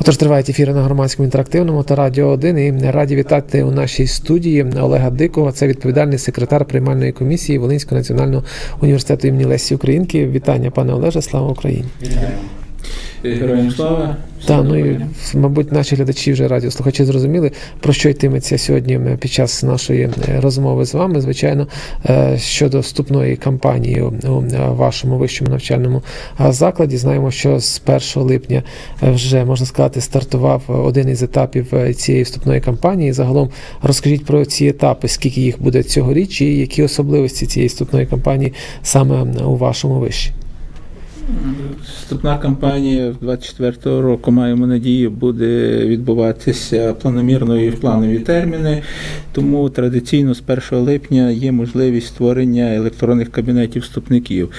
Отож, тривають ефіри на громадському інтерактивному та радіо 1. І раді вітати у нашій студії Олега Дикова. Це відповідальний секретар приймальної комісії Волинського національного університету імені Лесі Українки. Вітання, пане Олеже, слава Україні! Героям слава. Та ну і мабуть, наші глядачі вже радіослухачі зрозуміли, про що йтиметься сьогодні під час нашої е, розмови з вами. Звичайно, е, щодо вступної кампанії у вашому вищому навчальному е, закладі. Знаємо, що з 1 липня е, вже можна сказати стартував один із етапів е, цієї вступної кампанії. Загалом розкажіть про ці етапи, скільки їх буде цьогоріч, і які особливості цієї вступної кампанії саме у вашому виші. Вступна кампанія 24-го року, маємо надію, буде відбуватися планомірно і в планові терміни. Тому традиційно з 1 липня є можливість створення електронних кабінетів вступників.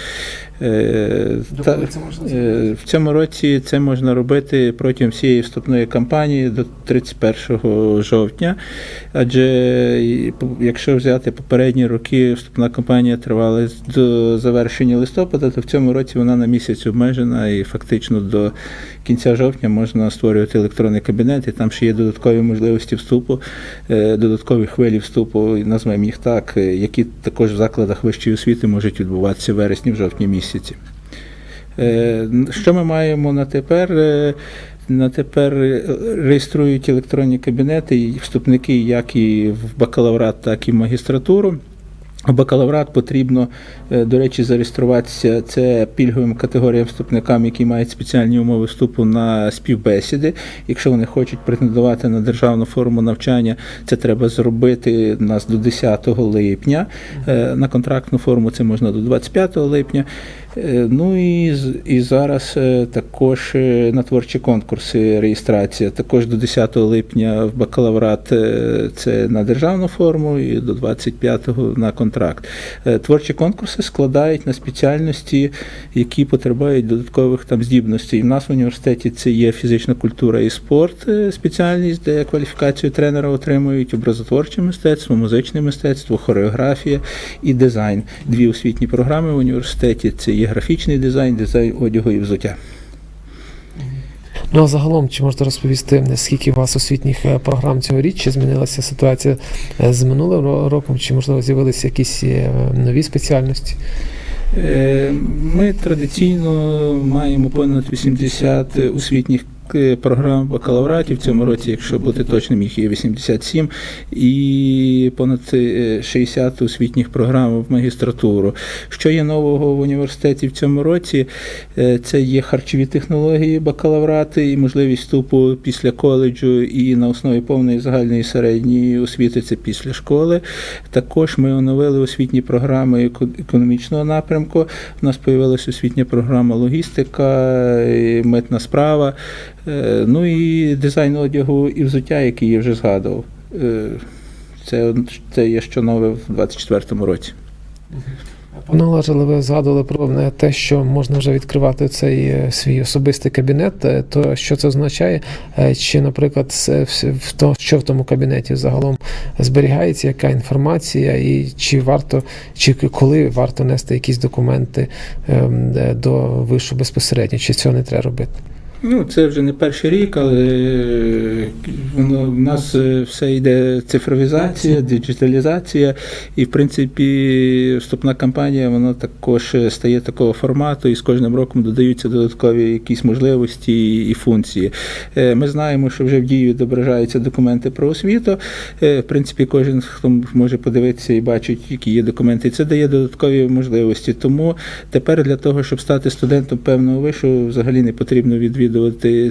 Е, та- е, В цьому році це можна робити протягом всієї вступної кампанії до 31 жовтня. Адже якщо взяти попередні роки, вступна кампанія тривала до завершення листопада, то в цьому році вона на місяць обмежена і фактично до кінця жовтня можна створювати електронний кабінет, і там ще є додаткові можливості вступу, е, додаткові хвилі вступу, назвемо їх так, е, які також в закладах вищої освіти можуть відбуватися в вересні, в жовтні місяці. Е, Що ми маємо на тепер? На тепер реєструють електронні кабінети і вступники як і в бакалаврат, так і в магістратуру. Бакалаврат потрібно, е, до речі, зареєструватися це пільговим категоріям вступникам, які мають спеціальні умови вступу на співбесіди. Якщо вони хочуть претендувати на державну форму навчання, це треба зробити у нас до 10 липня. Е, На контрактну форму це можна до 25 липня. Е, Ну і, і зараз е, також е, на творчі конкурси реєстрація. Також до 10 липня в бакалаврат це на державну форму і до 25-го на контракт. Творчі конкурси складають на спеціальності, які потребують додаткових там здібностей. У нас в університеті це є фізична культура і спорт, спеціальність, де кваліфікацію тренера отримують образотворче мистецтво, музичне мистецтво, хореографія і дизайн. Дві освітні програми в університеті це є графічний дизайн, дизайн одягу і взуття. Ну а загалом, чи можете розповісти, скільки у вас освітніх е, програм цьогоріч? Чи змінилася ситуація е, з минулим роком? Чи можливо з'явилися якісь е, нові спеціальності? Ми традиційно маємо понад 80 освітніх програм бакалавратів в цьому році, якщо бути точним, їх є 87, і понад е, 60 освітніх програм в магістратуру. Що є нового в університеті в цьому році? Е, Це є харчові технології, бакалаврати і можливість вступу після коледжу і на основі повної загальної середньої освіти це після школи. Також ми оновили освітні програми економічного напрямку. У нас з'явилася освітня програма логістика, і митна справа, е, ну і дизайн одягу і взуття, який я вже згадував. Е, Це, це є що нове в 2024 році. Пане Олеже, ви згадували про е, те, що можна вже відкривати цей е, свій особистий кабінет. Е, То що це означає? Е, Чи, наприклад, в- то, що в тому кабінеті загалом зберігається, яка інформація, і чи варто, чи коли варто нести якісь документи ем, е, до вишу безпосередньо, чи цього не треба робити? Ну, це вже не перший рік, але е, воно в нас е, все йде цифровізація, диджиталізація, і в принципі вступна кампанія вона також стає такого формату, і з кожним роком додаються додаткові якісь можливості і функції. Е, Ми знаємо, що вже в дію відображаються документи про освіту. Е, В принципі, кожен хто може подивитися і бачить, які є документи. Це дає додаткові можливості. Тому тепер для того, щоб стати студентом певного вишу, взагалі не потрібно відвідувати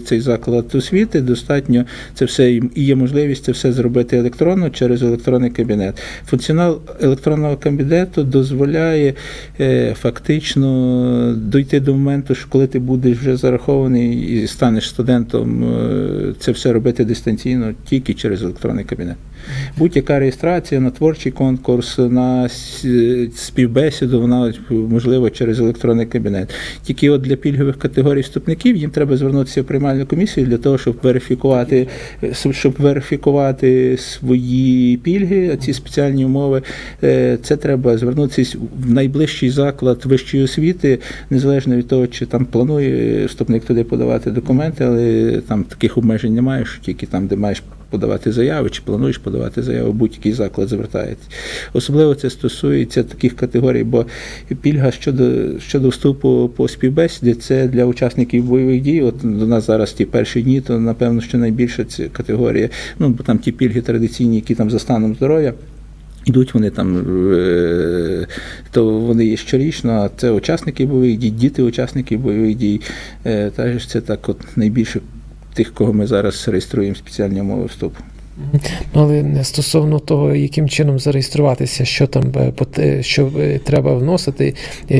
цей заклад освіти. Достатньо це все і є можливість це все зробити електронно через електронний кабінет. Функціонал електронного кабінету дозволяє е, фактично дійти до моменту, що коли ти будеш вже зарахований і станеш студентом, е, це все робити дистанційно тільки через електронний кабінет. Будь-яка реєстрація на творчий конкурс, на співбесіду, вона можливо через електронний кабінет. Тільки от для пільгових категорій вступників їм треба звернутися в приймальну комісію для того, щоб верифікувати, щоб верифікувати свої пільги, ці спеціальні умови. Е, Це треба звернутися в найближчий заклад вищої освіти, незалежно від того, чи там планує вступник туди подавати документи, але там таких обмежень немає, що тільки там, де маєш подавати заяви, чи плануєш подавати заяву, будь-який заклад звертається. Особливо це стосується таких категорій, бо пільга щодо, щодо вступу по співбесіді це для учасників бойових дій. От до нас зараз ті перші дні, то напевно, що найбільша ця категорія. Ну, бо там ті пільги традиційні, які там за станом здоров'я. Ідуть вони там, е, то вони є щорічно, а це учасники бойових дій, діти учасників бойових дій. Е, Також це так от найбільше тих, кого ми зараз реєструємо спеціальні умови вступу. Ну, Але стосовно того, яким чином зареєструватися, що там е, е, що е, треба вносити,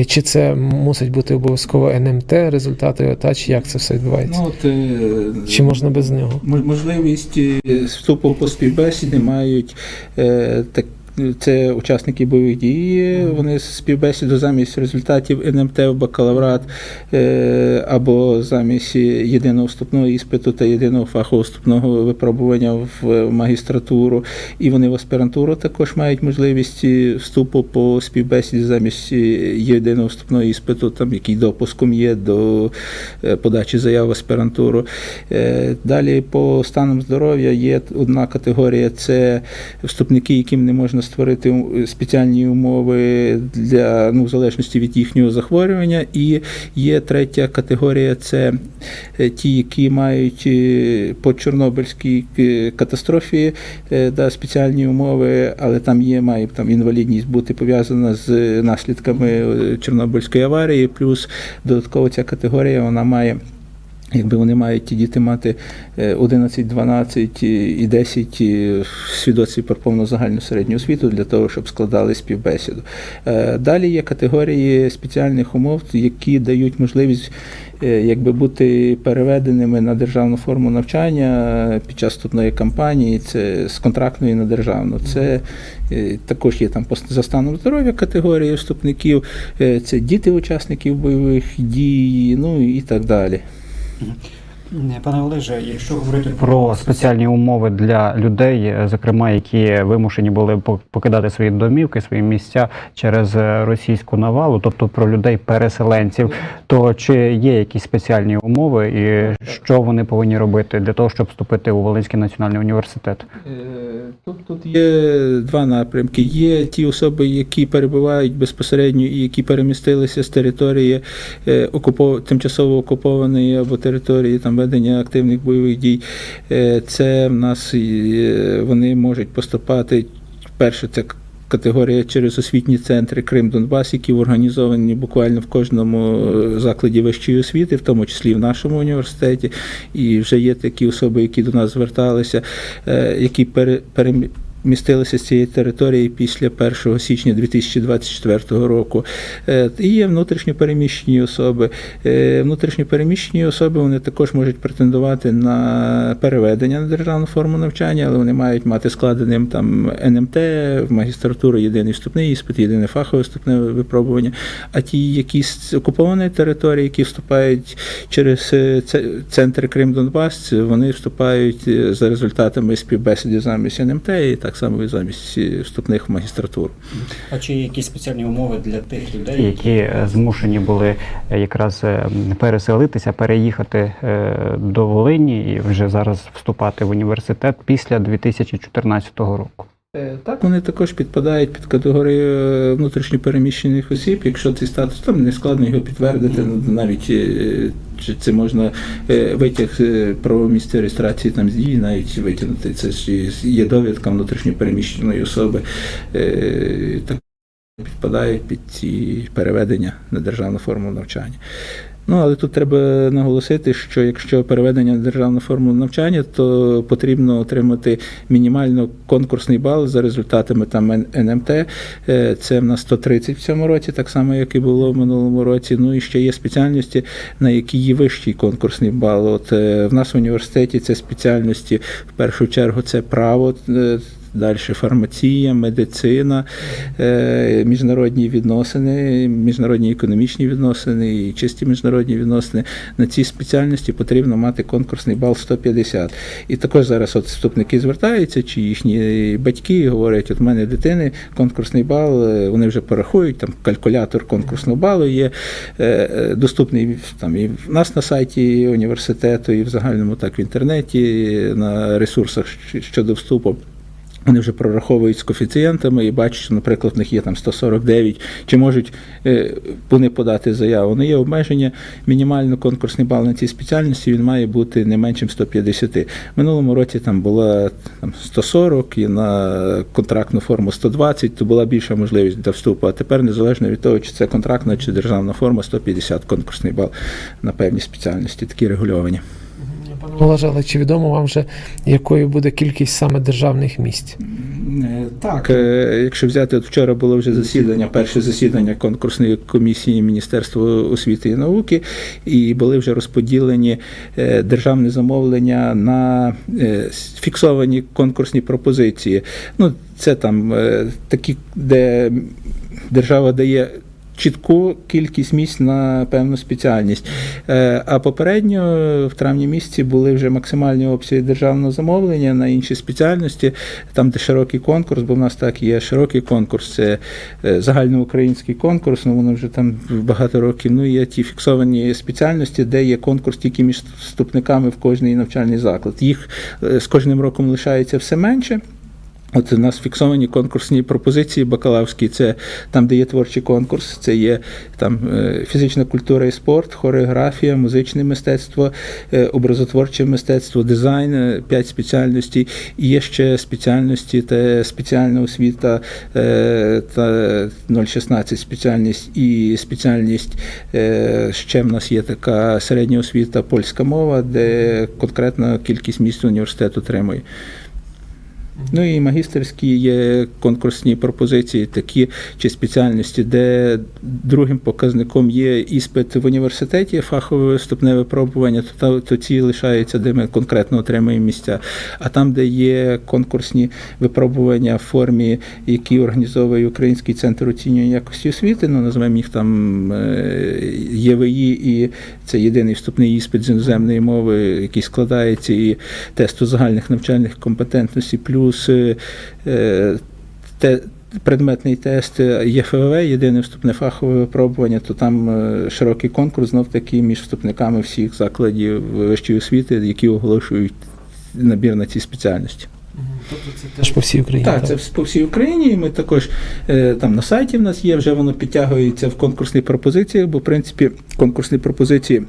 чи це мусить бути обов'язково НМТ, результати, та чи як це все відбувається? Ну, от, Чи можна без нього? Можливість вступу по співбесіді мають е, так. Це учасники бойових дій, вони співбесіду замість результатів НМТ в бакалаврат е, або замість єдиного вступного іспиту та єдиного фахового вступного випробування в магістратуру. І вони в аспірантуру також мають можливість вступу по співбесіді замість єдиного вступного іспиту, там який допуском є до е, подачі заяв в аспірантуру. Е, Далі по станам здоров'я є одна категорія це вступники, яким не можна створити спеціальні умови для ну, в залежності від їхнього захворювання. І є третя категорія це е, ті, які мають е, по Чорнобильській е, катастрофі е, да, спеціальні умови, але там є, має там інвалідність бути пов'язана з наслідками е, Чорнобильської аварії, плюс додатково ця категорія вона має. Якби вони мають ті діти мати е, 11, 12 і 10 е, свідоцтвів про повну загальну середню освіту для того, щоб складали співбесіду. Е, Далі є категорії спеціальних умов, які дають можливість е, якби бути переведеними на державну форму навчання під час вступної кампанії, це з контрактної на державну. Це е, також є там за станом здоров'я категорії вступників, е, це діти учасників бойових дій, ну і так далі. Е, Пане Олеже, якщо говорити про спеціальні умови для людей, е, зокрема, які вимушені були покидати свої домівки, свої місця через е, російську навалу, тобто про людей-переселенців, то чи є якісь спеціальні умови і що вони повинні робити для того, щоб вступити у Волинський національний університет? Е, Тут, тут є два напрямки. Є ті особи, які перебувають безпосередньо і які перемістилися з території е, окупо... тимчасово окупованої або території там ведення активних бойових дій. Е, Це в нас е, вони можуть поступати. Перше, це категорія через освітні центри Крим Донбас, які організовані буквально в кожному е, закладі вищої освіти, в тому числі і в нашому університеті. І вже є такі особи, які до нас зверталися, які які пере, перемістилися з цієї території після 1 січня 2024 року. Е, І є внутрішньо переміщені особи. Е, Внутрішньо переміщені особи вони також можуть претендувати на переведення на державну форму навчання, але вони мають мати складеним там НМТ, в магістратуру єдиний вступний іспит, єдине фахове вступне випробування. А ті, які з окупованої території, які вступають через е, це- центр Крим Донбас, вони вступають за результатами співбесіди замість НМТ і так само і замість вступних в магістратуру. А чи є якісь спеціальні умови для тих людей, які е, змушені були е, якраз е, переселитися, переїхати до Волині і вже зараз вступати в університет після 2014 року. Е, Так, вони також підпадають під категорію е, внутрішньопереміщених осіб, якщо цей статус там не складно його підтвердити, ну, навіть е, чи це можна витяг про реєстрації там з дії, навіть витягнути. Це ж є довідка внутрішньопереміщеної особи. Так підпадають під ці переведення на державну форму навчання. Ну, але тут треба наголосити, що якщо переведення на державну форму навчання, то потрібно отримати мінімально конкурсний бал за результатами там НМТ. Е, Це в нас 130 в цьому році, так само, як і було в минулому році. Ну і ще є спеціальності, на які є вищий конкурсний бал. От е, в нас в університеті це спеціальності в першу чергу це право. Далі фармація, медицина, е, міжнародні відносини, міжнародні економічні відносини і чисті міжнародні відносини. На ці спеціальності потрібно мати конкурсний бал 150. І також зараз от вступники звертаються, чи їхні батьки говорять, от в мене дитини конкурсний бал, е, вони вже порахують, там калькулятор конкурсного балу є е, доступний там і в нас на сайті університету, і в загальному так в інтернеті, на ресурсах щодо вступу. Вони вже прораховують з коефіцієнтами і бачать, що, наприклад, в них є там 149, чи можуть е, вони подати заяву. Не є обмеження, мінімально конкурсний бал на цій спеціальності він має бути не меншим 150. В минулому році там була там, 140 і на контрактну форму 120, то була більша можливість для вступу. А тепер, незалежно від того, чи це контрактна чи державна форма, 150 конкурсний бал на певні спеціальності, такі регульовані. Пане Олеже, чи відомо вам вже, якою буде кількість саме державних місць? Е, Так, е, якщо взяти, от вчора було вже засідання, перше засідання конкурсної комісії Міністерства освіти і науки, і були вже розподілені е, державне замовлення на фіксовані конкурсні пропозиції. Ну, це там такі, де держава дає. Чітку кількість місць на певну спеціальність. Е, А попередньо в травні місяці були вже максимальні обсяги державного замовлення на інші спеціальності, там, де широкий конкурс, бо в нас так є широкий конкурс, це е, загальноукраїнський конкурс, ну воно вже там багато років. Ну є ті фіксовані спеціальності, де є конкурс тільки між вступниками в кожний навчальний заклад. Їх е, з кожним роком лишається все менше. От у нас фіксовані конкурсні пропозиції бакалаврські, це там, де є творчий конкурс, це є там е, фізична культура і спорт, хореографія, музичне мистецтво, е, образотворче мистецтво, дизайн, е, п'ять спеціальностей. І є ще спеціальності, та спеціальна освіта та 016 спеціальність і спеціальність ще в нас є така середня освіта польська мова, де конкретна кількість місць університет отримує. Ну і магістерські є конкурсні пропозиції, такі чи спеціальності, де другим показником є іспит в університеті, фахове вступне випробування, то, то ці лишаються, де ми конкретно отримуємо місця. А там, де є конкурсні випробування в формі, які організовує Український центр оцінювання якості освіти, ну називаємо їх там е, ЄВІ, і це єдиний вступний іспит з іноземної мови, який складається і тесту загальних навчальних компетентностей, плюс е, е, те, предметний тест ЄФВ, єдине вступне фахове випробування, то там е, широкий конкурс знов таки між вступниками всіх закладів вищої освіти, які оголошують набір на ці спеціальності. Тобто це теж по всій Україні. Так, це по всій Україні. І ми також е, там на сайті в нас є, вже воно підтягується в конкурсні пропозиції, бо в принципі конкурсні пропозиції.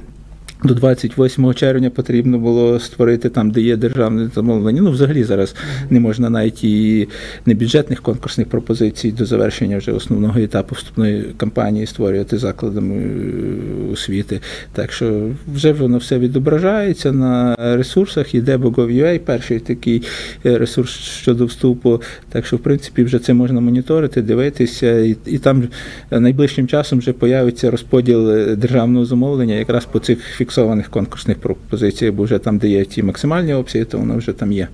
До 28 червня потрібно було створити там, де є державне замовлення. Ну, взагалі зараз не можна навіть і небюджетних конкурсних пропозицій до завершення вже основного етапу вступної кампанії створювати закладами е, освіти. Так що вже воно все відображається на ресурсах. Іде Bogov.ua, перший такий е, ресурс щодо вступу. Так що, в принципі, вже це можна моніторити, дивитися, і, і там найближчим часом вже появиться розподіл е, державного замовлення якраз по цих фіксованих конкурсних пропозицій, бо вже там, де є ті максимальні опції, то воно вже там є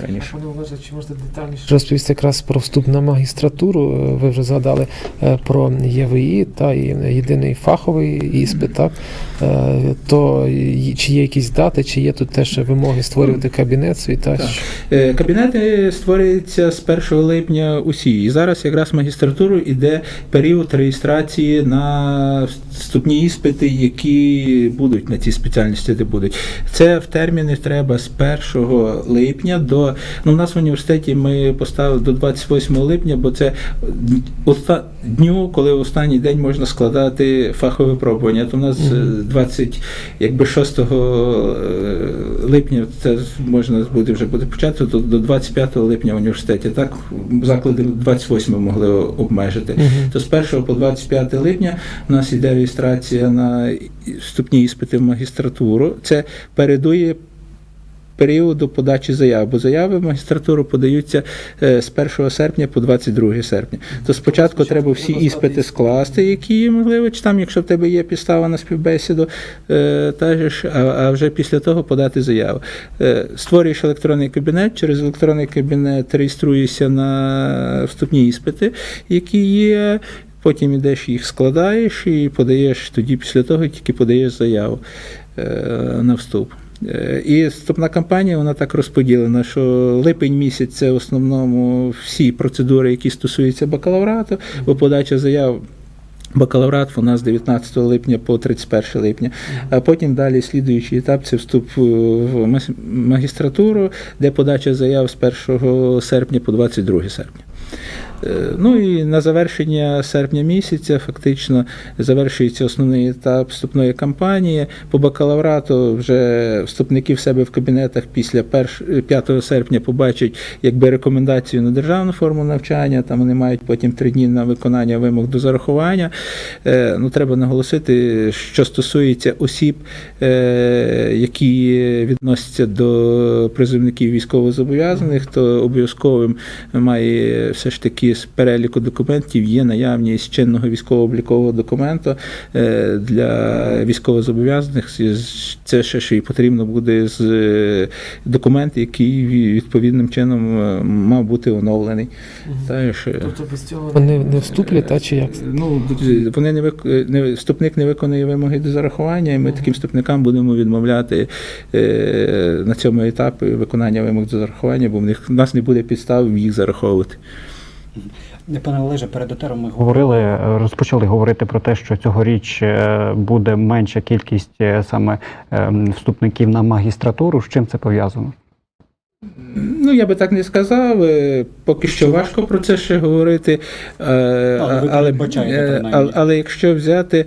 раніше. Пане Олеже, чи можете детальніше розповісти якраз про вступ на магістратуру? Е, Ви вже згадали е, про ЄВІ та і єдиний фаховий іспит, так? Е, То чи є якісь дати, чи є тут теж вимоги створювати кабінет свій? Та Так. Кабінети створюються з 1 липня усі. І зараз якраз магістратуру йде період реєстрації на вступні іспити, які будуть на ці спеціальності, де будуть. Це в терміни треба з 1 липня до. Ну, у нас в університеті ми поставили до 28 липня, бо це оста- дню, коли в останній день можна складати фахове випробування. То у нас е, 20, якби 6 е, липня це можна буде вже буде почати, то до 25 липня в університеті. Так заклади 28 могли обмежити. То з 1 по 25 липня у нас йде реєстрація на вступні іспити в магістратуру. Це передує періоду подачі заяв, бо заяви в магістратуру подаються е, з 1 серпня по 22 серпня. То спочатку треба всі іспити скласти, які є можливо, чи там, якщо в тебе є підстава на співбесіду, е, та ж, а, вже після того подати заяву. Е, Створюєш електронний кабінет, через електронний кабінет реєструєшся на вступні іспити, які є. Потім ідеш їх складаєш і подаєш тоді, після того тільки подаєш заяву на вступ. Е, І вступна кампанія вона так розподілена, що липень місяць це в основному всі процедури, які стосуються бакалаврату, бо подача заяв. Бакалаврат у нас з 19 липня по 31 липня, а потім далі слідуючий етап це вступ е, в магістратуру, де подача заяв з 1 серпня по 22 серпня. Е, Ну і на завершення серпня місяця фактично завершується основний етап вступної кампанії. По бакалаврату вже вступники в себе в кабінетах після 5 серпня побачать якби рекомендацію на державну форму навчання. Там вони мають потім три дні на виконання вимог до зарахування. Е, Ну, треба наголосити, що стосується осіб, е, які відносяться до призовників військовозобов'язаних, то обов'язковим має все ж таки з переліку документів є наявність чинного військово-облікового документу е, для військовозобов'язаних. Це ще ж і потрібно буде з е, документ, який відповідним чином е, мав бути оновлений. Та, ж, е, Тобто без цього вони не вступлять, та чи як? Ну, вони не, вик... не вступник не виконує вимоги до зарахування, і ми таким вступникам будемо відмовляти на цьому етапі виконання вимог до зарахування, бо в них в нас не буде підстав їх зараховувати. Пане Олеже, перед етером ми говорили, розпочали говорити про те, що цьогоріч е, буде менша кількість е, саме ем, вступників на магістратуру. З чим це пов'язано? Ну, я би так не сказав. е, Поки що важко про це ще говорити. е, Але але, е, але, але якщо взяти,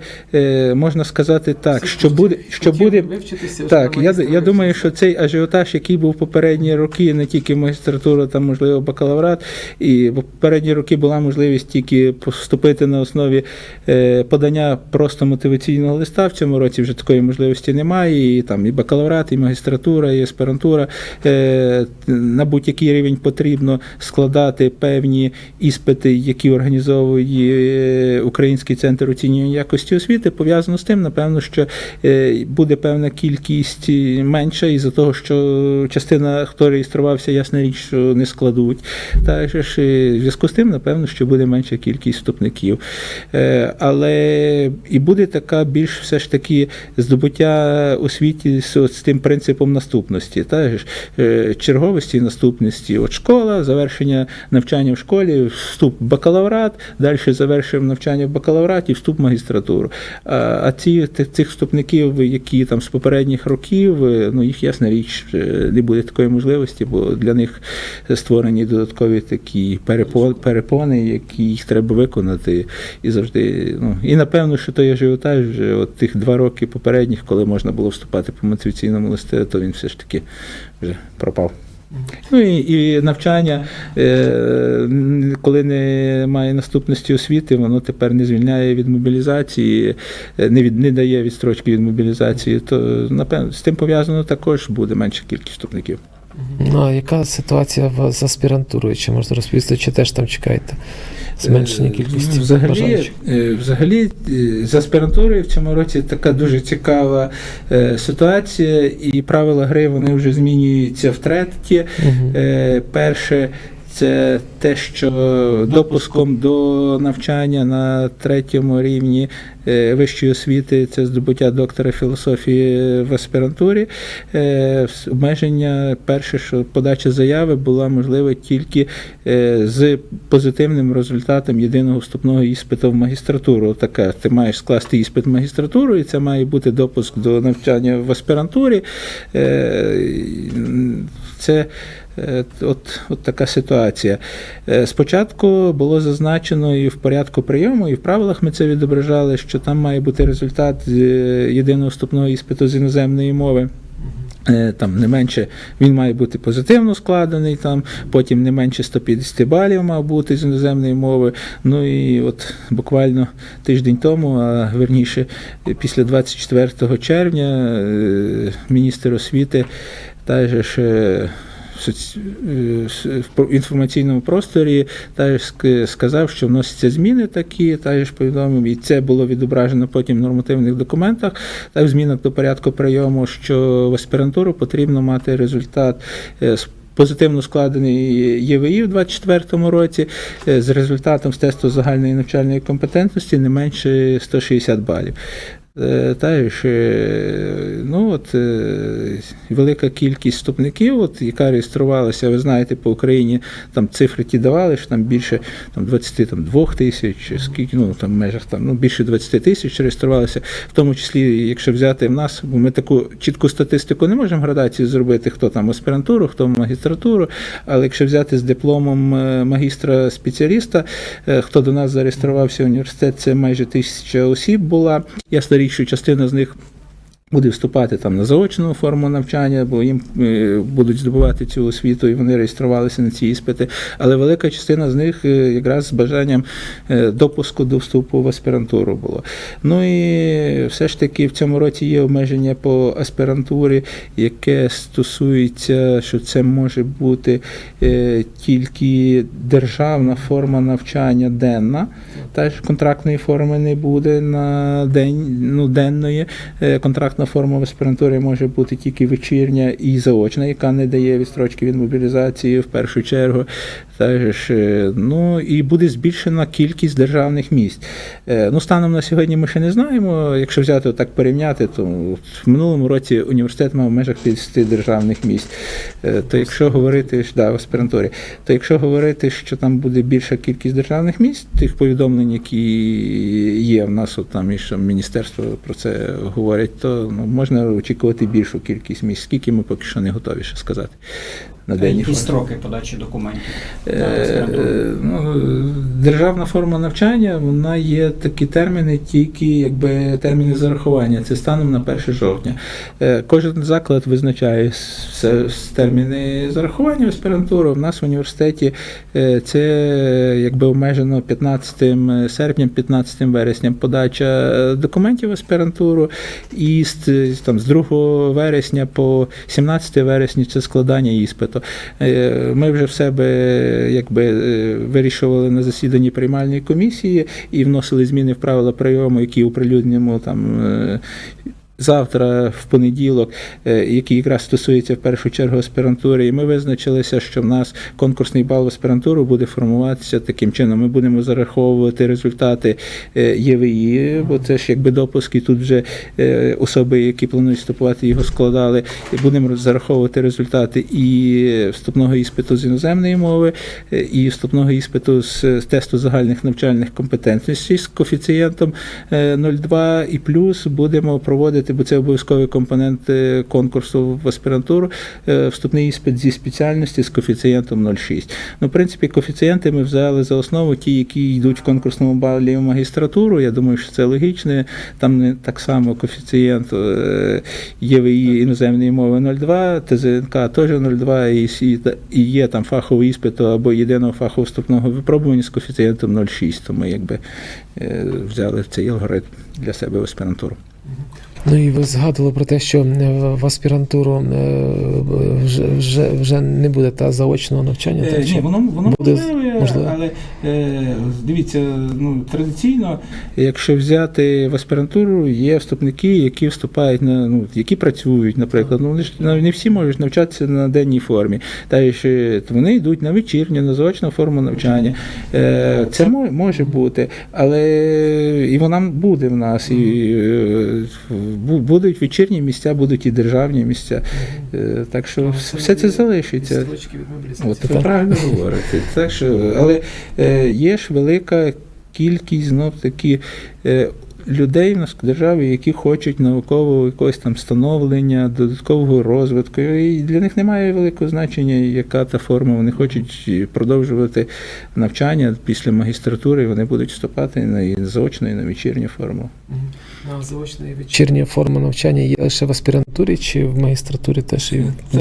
можна сказати так, що буде, що буде Так, я, я думаю, що цей ажіотаж, який був попередні роки, не тільки магістратура, там, можливо, бакалаврат, і в попередні роки була можливість тільки поступити на основі подання просто мотиваційного листа. В цьому році вже такої можливості немає. І там і бакалаврат, і магістратура, і аспірантура. Е, на будь-який рівень потрібно складати певні іспити, які організовує Український центр оцінювання якості освіти. Пов'язано з тим, напевно, що е, буде певна кількість е, менша із-за того, що частина, хто реєструвався, ясна річ, що не складуть. Так ж, е, в зв'язку з тим, напевно, що буде менша кількість вступників. Е, Але і буде така більш все ж таки здобуття освіті з, з тим принципом наступності. Же ж, е, черговості і наступності. От школа, завершення навчання в школі, вступ в бакалаврат, далі завершуємо навчання в бакалавраті, вступ в магістратуру. А, ці цих вступників, які там з попередніх років, е, ну їх ясна річ, е, не буде такої можливості, бо для них створені додаткові такі перепо- перепони, які їх треба виконати. І завжди, ну і напевно, що той ажіотаж вже от тих два роки попередніх, коли можна було вступати по мотиваційному листі, то він все ж таки вже пропав. Ну і, і навчання, е, коли немає наступності освіти, воно тепер не звільняє від мобілізації, е, не, від, не дає відстрочки від мобілізації, то напевно з тим пов'язано також буде менша кількість вступників. Ну, а яка ситуація з аспірантурою? Чи можна розповісти, чи теж там чекаєте зменшення кількості Взагалі, бажаючих? е, взагалі е, з аспірантурою в цьому році така дуже цікава е, ситуація, і правила гри вони вже змінюються втретє. Мгм. Е, Перше, це те, що допуском до навчання на третьому рівні е, вищої освіти це здобуття доктора філософії в аспірантурі. Е, Обмеження перше, що подача заяви була можлива тільки е, з позитивним результатом єдиного вступного іспиту в магістратуру. Таке, ти маєш скласти іспит в магістратуру, і це має бути допуск до навчання в аспірантурі. Це От, от така ситуація. Е, Спочатку було зазначено і в порядку прийому, і в правилах ми це відображали, що там має бути результат е, єдиного вступного іспиту з іноземної мови. Е, Там не менше він має бути позитивно складений, там потім не менше 150 балів мав бути з іноземної мови. Ну і от буквально тиждень тому, а верніше, після 24 червня, е, міністр освіти та ж е, в е, інформаційному просторі та сказав, що вносяться зміни такі, та ж повідомив, і це було відображено потім в нормативних документах, та в змінах до порядку прийому, що в аспірантуру потрібно мати результат. е, з Позитивно складений ЄВІ в 2024 році е, з результатом з тесту загальної навчальної компетентності не менше 160 балів. Е, Та ж, е, ну, от, е, велика кількість вступників, от, яка реєструвалася, ви знаєте, по Україні там цифри ті давали, що там більше там, 22 тисяч, скільки, ну, там, в межах там, ну, більше 20 тисяч реєструвалися, в тому числі, якщо взяти в нас, бо ми таку чітку статистику не можемо градацію зробити, хто там аспірантуру, хто магістратуру, але якщо взяти з дипломом е, магістра-спеціаліста, е, хто до нас зареєструвався в університет, це майже тисяча осіб була. Ясна річ, що частина з них буде вступати там на заочну форму навчання, бо їм е, будуть здобувати цю освіту, і вони реєструвалися на ці іспити. Але велика частина з них е, якраз з бажанням е, допуску до вступу в аспірантуру було. Ну і все ж таки в цьому році є обмеження по аспірантурі, яке стосується, що це може бути тільки державна форма навчання денна. Теж контрактної форми не буде на день, ну, денної. Е, Контрактна форма в аспірантурі може бути тільки вечірня і заочна, яка не дає відстрочки від мобілізації в першу чергу. Теж, е, ну, і буде збільшена кількість державних місць. Е, Ну, станом на сьогодні ми ще не знаємо. Якщо взяти так порівняти, то в минулому році університет мав в межах 50 державних місць. Е, То якщо говорити да, в аспірантурі, то якщо говорити, що там буде більша кількість державних місць, тих повідомлень, які є в нас, от там і що міністерство про це говорять, то можна очікувати більшу кількість місць, скільки ми поки що не готові ще сказати. На денній Які строки подачі документів? Е, е, ну, державна форма навчання, вона є такі терміни, тільки якби терміни зарахування. Це станом на 1 жовтня. Е, Кожен заклад визначає все з терміни зарахування в аспірантуру. У нас в університеті е, це якби обмежено 15 серпнем, 15 вересням подача документів в аспірантуру, і з, там, з 2 вересня по 17 вересня це складання іспиту. Е, Ми вже в себе якби е, вирішували на засіданні приймальної комісії і вносили зміни в правила прийому, які оприлюднимо там. Завтра, в понеділок, е, який якраз стосується в першу чергу аспірантури, і ми визначилися, що в нас конкурсний бал в аспірантуру буде формуватися таким чином. Ми будемо зараховувати результати е, ЄВІ, бо це ж якби допуск, і тут вже е, особи, які планують вступувати, його складали. Будемо зараховувати результати і вступного іспиту з іноземної мови, і вступного іспиту з, тесту загальних навчальних компетентностей з коефіцієнтом е, 0,2 і плюс будемо проводити, бо це обов'язковий компонент е, конкурсу в аспірантуру, е, вступний іспит зі спеціальності з коефіцієнтом 0,6. Ну, в принципі, коефіцієнти ми взяли за основу ті, які йдуть в конкурсному балі в магістратуру. Я думаю, що це логічно. Там не так само коефіцієнт е, ЄВІ іноземної мови 0,2, ТЗНК теж 0,2, і, є там фаховий іспит або єдиного фахового вступного випробування з коефіцієнтом 0,6. То ми якби е, взяли цей алгоритм для себе в аспірантуру. Ну і ви згадували про те, що е, в аспірантуру е, вже, вже, вже не буде та заочного навчання. Е, так, Ні, воно, воно буде, можливе, але е, дивіться, ну, традиційно, якщо взяти в аспірантуру, є вступники, які вступають на ну, які працюють, наприклад. Ну, вони ж ну, не всі можуть навчатися на денній формі. Та ще вони йдуть на вечірню, на заочну форму навчання. Е, Це може бути, але і вона буде в нас. І будуть вечірні місця, будуть і державні місця. Е, Так що все це залишиться. От ви правильно говорите. Так що, але е, є ж велика кількість знов таки е, людей в нас в державі, які хочуть наукового якогось там становлення, додаткового розвитку. І для них немає великого значення, яка та форма. Вони хочуть продовжувати навчання після магістратури. Вони будуть вступати на і заочну і на вечірню форму. Заочна і вечірня форма навчання є лише в аспірантурі чи в магістратурі теж і в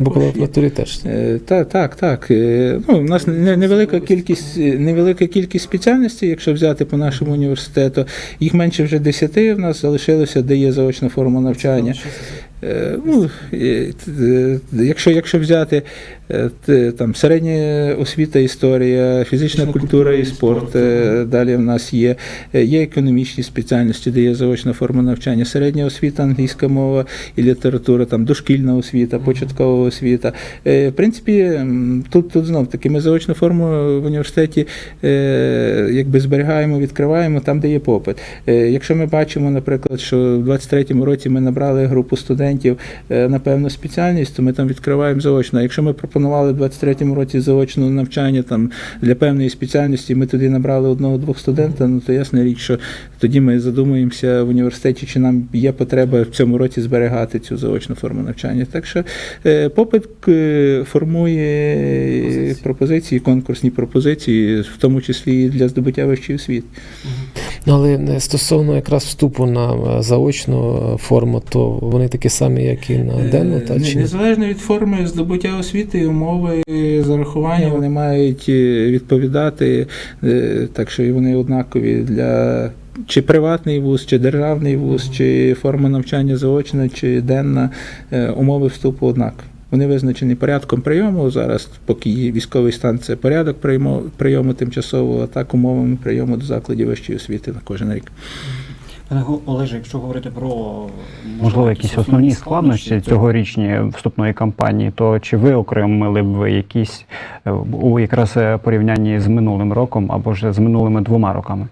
бакалавратурі теж. Е, Так, так, так. Е, Ну, у нас невелика кількість, е, невелика кількість спеціальностей, якщо взяти по нашому університету. Їх менше вже 10 в нас залишилося, де є заочна форма навчання. Е, Ну, е, якщо, якщо взяти е, там середня освіта, історія, фізична культура і спорт, е, далі в нас є, е, є економічні спеціальності, де є заочна форма навчання, середня освіта, англійська мова і література, там дошкільна освіта, початкова освіта. Е, В принципі, тут, тут знов таки ми заочну форму в університеті е, якби зберігаємо, відкриваємо там, де є попит. Е, Якщо ми бачимо, наприклад, що в 23-му році ми набрали групу студентів е, на певну спеціальність, то ми там відкриваємо заочно. Якщо ми пропонували в 23-му році заочне навчання там для певної спеціальності, ми туди набрали одного-двох студента, ну то ясна річ, що тоді ми задумуємося в університеті, чи нам є потреба в цьому році зберігати цю заочну форму навчання. Так що е, попит е, формує Пропозиції. пропозиції, конкурсні пропозиції, в тому числі і для здобуття вищої освіти. Ну, але е, стосовно якраз вступу на е, заочну е, форму, то вони такі самі, як і на денну, та чи? Незалежно від форми здобуття освіти і умови зарахування, вони мають відповідати, так що вони однакові для. Чи приватний вуз, чи державний вуз, чи форма навчання заочна, чи денна, умови вступу однакові. Вони визначені порядком прийому. Зараз, поки є військовий стан, це порядок прийому, прийому тимчасового, а так умовами прийому до закладів вищої освіти на кожен рік. Пане Олеже, якщо говорити про Можливо, якісь основні складнощі цьогорічні вступної кампанії, то чи ви окремили б ви якісь е, у якраз е, порівнянні з минулим роком або ж з минулими двома роками?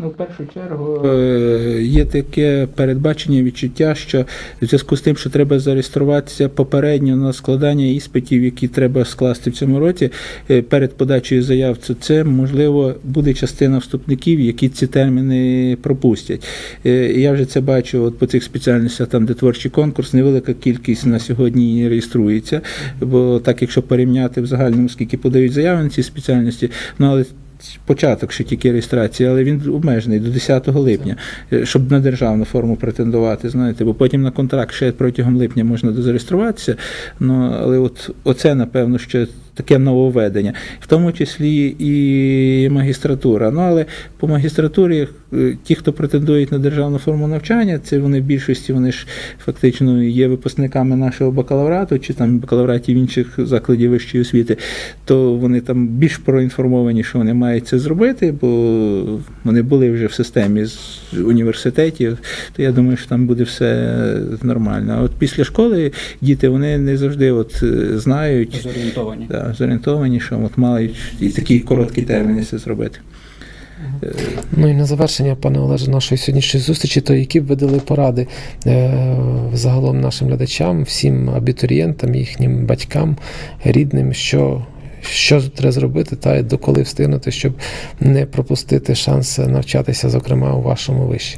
Ну, в першу чергу е, є таке передбачення відчуття, що в зв'язку з тим, що треба зареєструватися попередньо на складання іспитів, які треба скласти в цьому році е, перед подачею заяв, то це можливо буде частина вступників, які ці терміни пропустять. Е, Я вже це бачу от по цих спеціальностях, там де творчий конкурс, невелика кількість на сьогодні реєструється. Бо так, якщо порівняти в загальному, скільки подають заяви на ці спеціальності, ну але початок ще тільки реєстрації, але він обмежений до 10 липня, е, щоб на державну форму претендувати, знаєте, бо потім на контракт ще протягом липня можна дозареєструватися. Ну, але от оце, напевно, що таке нововведення, в тому числі і магістратура. Ну, але по магістратурі е, ті, хто претендують на державну форму навчання, це вони в більшості вони ж фактично є випускниками нашого бакалаврату чи там бакалавратів інших закладів вищої освіти, то вони там більш проінформовані, що вони мають це зробити, бо вони були вже в системі з університетів, то я думаю, що там буде все нормально. А от після школи діти вони не завжди от е, знають. зорієнтовані. Да, зорієнтовані, от мають і такі короткі терміни це зробити. Ну і на завершення, пане Олеже, нашої сьогоднішньої зустрічі, то які б ви дали поради е, загалом нашим глядачам, всім абітурієнтам, їхнім батькам, рідним, що, що треба зробити та й доколи встигнути, щоб не пропустити шанс навчатися, зокрема у вашому виші.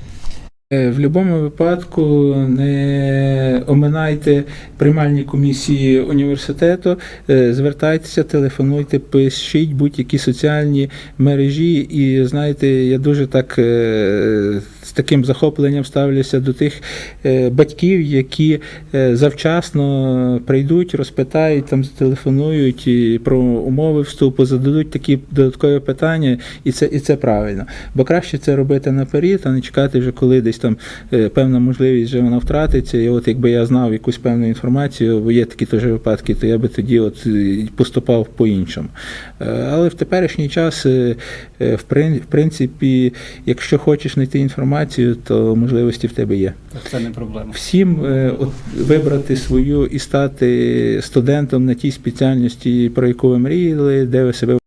Е, В будь-якому випадку не оминайте приймальні комісії університету, е, звертайтеся, телефонуйте, пишіть будь-які соціальні мережі. І знаєте, я дуже так е, з таким захопленням ставлюся до тих е, батьків, які е, завчасно прийдуть, розпитають, там зателефонують про умови вступу, зададуть такі додаткові питання, і це, і це правильно. Бо краще це робити наперед, а не чекати вже, коли десь там е, певна можливість вже вона втратиться. І от якби я знав якусь певну інформацію, бо є такі теж випадки, то я би тоді от поступав по-іншому. Але в теперішній час, в принципі, якщо хочеш знайти інформацію, то можливості в тебе є. Це не проблема. Всім е, от, вибрати свою і стати студентом на тій спеціальності, про яку ви мріяли, де ви себе